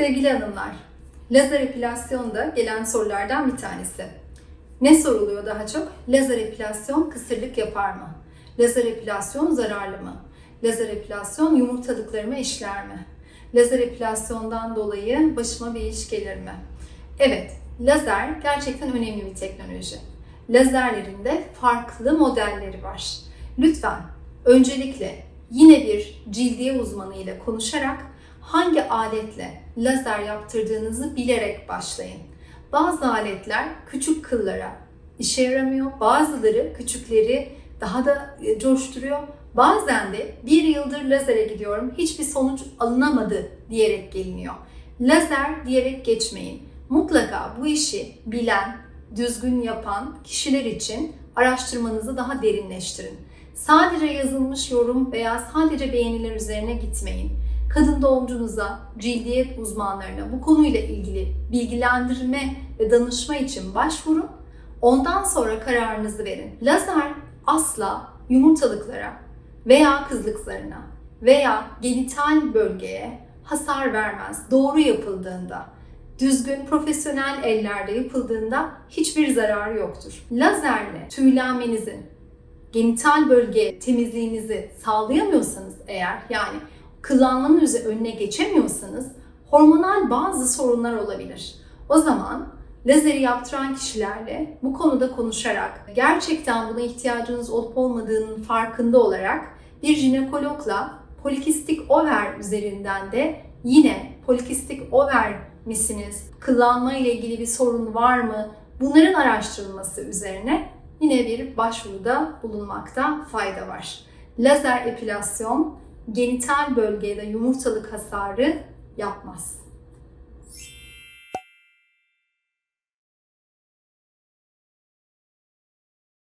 Sevgili hanımlar, lazer epilasyon da gelen sorulardan bir tanesi. Ne soruluyor daha çok? Lazer epilasyon kısırlık yapar mı? Lazer epilasyon zararlı mı? Lazer epilasyon yumurtalıklarımı işler mi? Lazer epilasyondan dolayı başıma bir iş gelir mi? Evet, lazer gerçekten önemli bir teknoloji. Lazerlerin de farklı modelleri var. Lütfen öncelikle yine bir cildiye uzmanı ile konuşarak hangi aletle lazer yaptırdığınızı bilerek başlayın. Bazı aletler küçük kıllara işe yaramıyor. Bazıları küçükleri daha da e, coşturuyor. Bazen de bir yıldır lazere gidiyorum hiçbir sonuç alınamadı diyerek geliniyor. Lazer diyerek geçmeyin. Mutlaka bu işi bilen, düzgün yapan kişiler için araştırmanızı daha derinleştirin. Sadece yazılmış yorum veya sadece beğeniler üzerine gitmeyin. Kadın doğumcunuza, cildiye uzmanlarına bu konuyla ilgili bilgilendirme ve danışma için başvurun. Ondan sonra kararınızı verin. Lazer asla yumurtalıklara veya kızlıklarına veya genital bölgeye hasar vermez. Doğru yapıldığında, düzgün profesyonel ellerde yapıldığında hiçbir zararı yoktur. Lazerle tüylenmenizin, genital bölge temizliğinizi sağlayamıyorsanız eğer yani kıllanmanın önüne geçemiyorsanız hormonal bazı sorunlar olabilir. O zaman lazeri yaptıran kişilerle bu konuda konuşarak gerçekten buna ihtiyacınız olup olmadığının farkında olarak bir jinekologla polikistik over üzerinden de yine polikistik over misiniz? Kıllanma ile ilgili bir sorun var mı? Bunların araştırılması üzerine yine bir başvuruda bulunmakta fayda var. Lazer epilasyon genital bölgede yumurtalık hasarı yapmaz.